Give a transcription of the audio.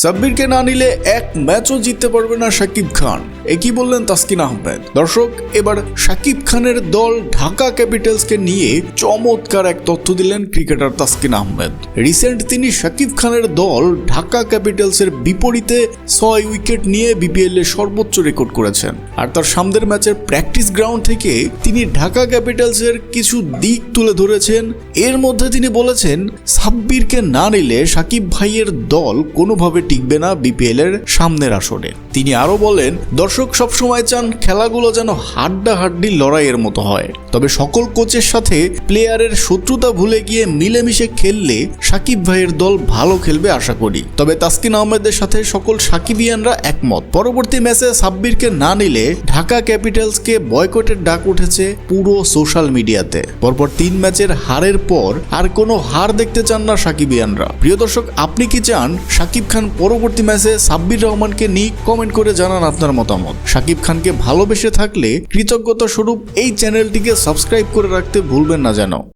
সাব্বিরকে না নিলে এক ম্যাচও জিততে পারবে না শাকিব খান। একই বললেন তাসকিন আহমেদ। দর্শক, এবার শাকিব খানের দল ঢাকা ক্যাপিটালসকে নিয়ে চমৎকার এক তথ্য দিলেন ক্রিকেটার তাসকিন আহমেদ। রিসেন্ট তিনি শাকিব খানের দল ঢাকা ক্যাপিটালসের বিপরীতে ছয় উইকেট নিয়ে বিপিএল এর সর্বোচ্চ রেকর্ড করেছেন। আর তার সামনের ম্যাচের প্র্যাকটিস গ্রাউন্ড থেকে তিনি ঢাকা ক্যাপিটালসের কিছু দিক তুলে ধরেছেন। এর মধ্যে তিনি বলেছেন, সাব্বিরকে না নিলে সাকিব ভাইয়ের দল কোনোভাবে টিকবে না বিপিএল এর সামনের আসরে। তিনি আরও বলেন, দর্শক সবসময় চান খেলাগুলো যেন হাড্ডাহাড্ডি লড়াইয়ের মতো হয়। তবে সকল কোচের সাথে প্লেয়ারের শত্রুতা ভুলে গিয়ে মিলেমিশে খেললে সাকিব ভাইয়ের দল ভালো খেলবে আশা করি। তবে তাসকিন আহমেদের সাথে সকল সাকিবিয়ানরা একমত। পরবর্তী ম্যাচে সাব্বিরকে না নিলে ঢাকা ক্যাপিটালসকে বয়কটের ডাক উঠেছে পুরো সোশ্যাল মিডিয়াতে। পরপর তিন ম্যাচের হারের পর আর কোনো হার দেখতে চান না সাকিবিয়ানরা। প্রিয় দর্শক, আপনি কি চান? সাকিব খান পরবর্তী ম্যাচে সাব্বির রহমানকে নিয়ে কমেন্ট করে জানান আপনার মতামত। সাকিব খানকে ভালোবেসে থাকলে কৃতজ্ঞতা স্বরূপ এই চ্যানেলটিকে সাবস্ক্রাইব করে রাখতে ভুলবেন না যেন।